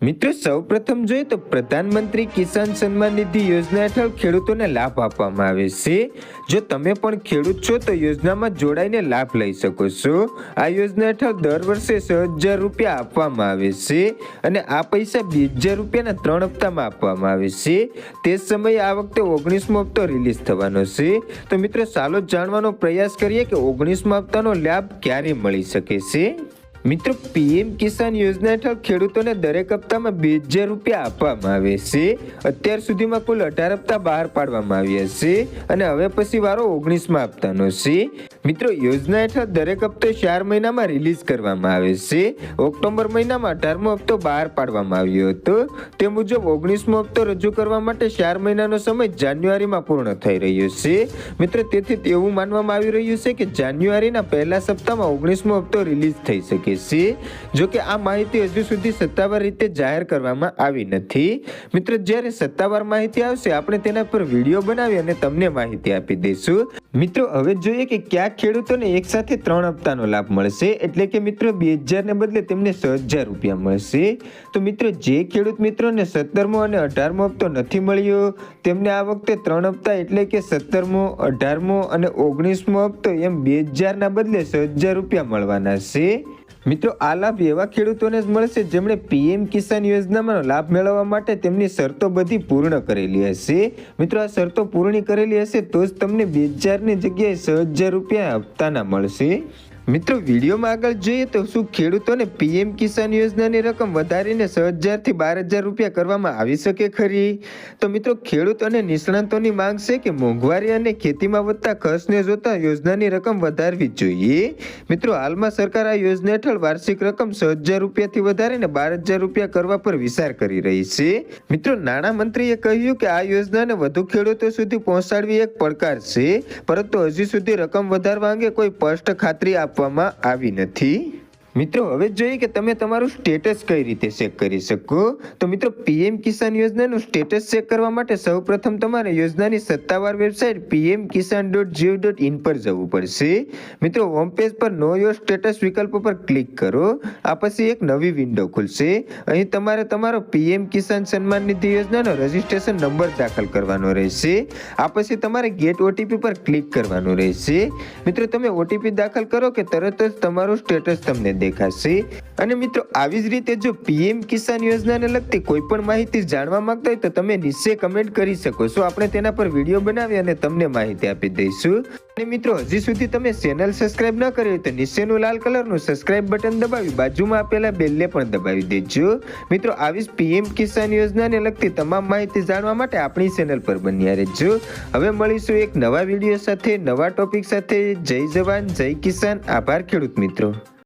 મિત્રો, સૌપ્રથમ જોઈએ તો પ્રધાનમંત્રી કિસાન સન્માન નિધિ યોજના હેઠળ ખેડૂતોને લાભ આપવામાં આવે છે. જો તમે પણ ખેડૂત છો, તો યોજનામાં જોડાઈને લાભ લઈ શકો છો. આ યોજના હેઠળ દર વર્ષે છ હજાર રૂપિયા આપવામાં આવે છે અને આ પૈસા બે હજાર રૂપિયાના ત્રણ હપ્તામાં આપવામાં આવે છે. તે સમયે આ વખતે ઓગણીસમો હપ્તો રિલીઝ થવાનો છે. તો મિત્રો, ચાલો જાણવાનો પ્રયાસ કરીએ કે ઓગણીસમો હપ્તાનો લાભ ક્યારે મળી શકે છે? મિત્રો, પીએમ કિસાન યોજના હેઠળ ખેડૂતોને દરેક હપ્તામાં બે હજાર રૂપિયા આપવામાં આવે છે. અત્યાર સુધીમાં કુલ અઢાર હપ્તા બહાર પાડવામાં આવ્યા છે અને હવે પછી વારો ઓગણીસમાં હપ્તાનો છે. મિત્રો, યોજના હેઠળ દરેક હપ્તો ચાર મહિનામાં રિલીઝ કરવામાં આવે છે. ઓક્ટોબર મહિનામાં અઢારમો હપ્તો બહાર પાડવામાં આવ્યો હતો. તે મુજબ ઓગણીસમો હપ્તો રજૂ કરવા માટે ચાર મહિનાનો સમય જાન્યુઆરીમાં પૂર્ણ થઈ રહ્યો છે. મિત્રો, તેથી એવું માનવામાં આવી રહ્યું છે કે જાન્યુઆરીના પહેલા સપ્તાહમાં ઓગણીસમો હપ્તો રિલીઝ થઈ શકે છે. જોકે આ માહિતી હજુ સુધી સત્તાવાર રીતે જાહેર કરવામાં આવી નથી. મિત્રો, જ્યારે સત્તાવાર માહિતી આવશે, આપણે તેના પર વીડિયો બનાવી અને તમને માહિતી આપી દઈશું. મિત્રો, હવે જોઈએ કે કયા ખેડૂતોને એકસાથે ત્રણ હપ્તાનો લાભ મળશે. એટલે કે મિત્રો, બે હજારને બદલે તેમને છ હજાર રૂપિયા મળશે. તો મિત્રો, જે ખેડૂત મિત્રોને સત્તરમો અને અઢારમો હપ્તો નથી મળ્યો, તેમને આ વખતે ત્રણ હપ્તા એટલે કે સત્તરમો, અઢારમો અને ઓગણીસમો હપ્તો એમ બે હજારના બદલે છ હજાર રૂપિયા મળવાના છે. મિત્રો, આ લાભ એવા ખેડૂતોને જ મળશે જેમણે પીએમ કિસાન યોજનામાં લાભ મેળવવા માટે તેમની શરતો બધી પૂર્ણ કરેલી હશે. મિત્રો, આ શરતો પૂર્ણ કરેલી હશે તો જ તમને બે હજારની જગ્યાએ છ હજાર રૂપિયા હપ્તાના મળશે. મિત્રો, વિડીયોમાં આગળ જોઈએ તો શું ખેડૂતોને પીએમ કિસાન યોજનાની રકમ વધારીને છ હજારથી બાર હજાર રૂપિયા કરવામાં આવી શકે ખરી? તો મિત્રો, ખેડૂત અને નિષ્ણાંતોની માંગ છે કે મોંઘવારી અને ખેતીમાં વધતા ખર્ચને જોતા યોજનાની રકમ વધારવી જોઈએ. મિત્રો, હાલમાં સરકાર આ યોજના હેઠળ વાર્ષિક રકમ છ હજાર રૂપિયાથી વધારીને બાર હજાર રૂપિયા કરવા પર વિચાર કરી રહી છે. મિત્રો, નાણામંત્રીએ કહ્યું કે આ યોજનાને વધુ ખેડૂતો સુધી પહોંચાડવી એક પડકાર છે, પરંતુ હજી સુધી રકમ વધારવા અંગે કોઈ સ્પષ્ટ ખાતરી આપવામાં આવી નથી. મિત્રો, હવે જોઈએ કે તમે તમારું સ્ટેટસ કઈ રીતે ચેક કરી શકો? તો મિત્રો, પીએમ કિસાન યોજનાનું સ્ટેટસ ચેક કરવા માટે સૌપ્રથમ તમારે યોજનાની સત્તાવાર website PM Kisan dot gov dot in પર જવું પડશે. મિત્રો હોમ પેજ પર નો યોર સ્ટેટસ વિકલ્પ પર ક્લિક કરો. આ પછી એક નવી વિન્ડો ખુલશે. અહીં તમારે તમારો પીએમ કિસાન સન્માન નિધિ યોજનાનો રજિસ્ટ્રેશન નંબર દાખલ કરવાનો રહેશે. આ પછી તમારે ગેટ ઓટીપી પર ક્લિક કરવાનું રહેશે. મિત્રો, તમે ઓટીપી દાખલ કરો કે તરત જ તમારું સ્ટેટસ તમને દેખાશે. અને મિત્રો, આવી જ રીતે જો પીએમ કિસાન યોજનાને લગતી કોઈ પણ માહિતી જાણવા માંગતા હોય તો તમે નીચે કમેન્ટ કરી શકો છો. આપણે તેના પર વીડિયો બનાવી અને તમને માહિતી આપી દઈશું. અને મિત્રો, હજી સુધી તમે ચેનલ સબસ્ક્રાઇબ ન કરી હોય તો નીચેનું લાલ કલરનું સબસ્ક્રાઇબ બટન દબાવી, બાજુમાં આપેલા બેલને પણ દબાવી દેજો. મિત્રો, આવી જ પીએમ કિસાન યોજનાને લગતી તમામ માહિતી જાણવા માટે આપણી ચેનલ પર બન્યા રહેજો. હવે મળીશું એક નવા વીડિયો સાથે, નવા ટોપિક સાથે. જય જવાન, જય કિસાન. આભાર ખેડૂત મિત્રો.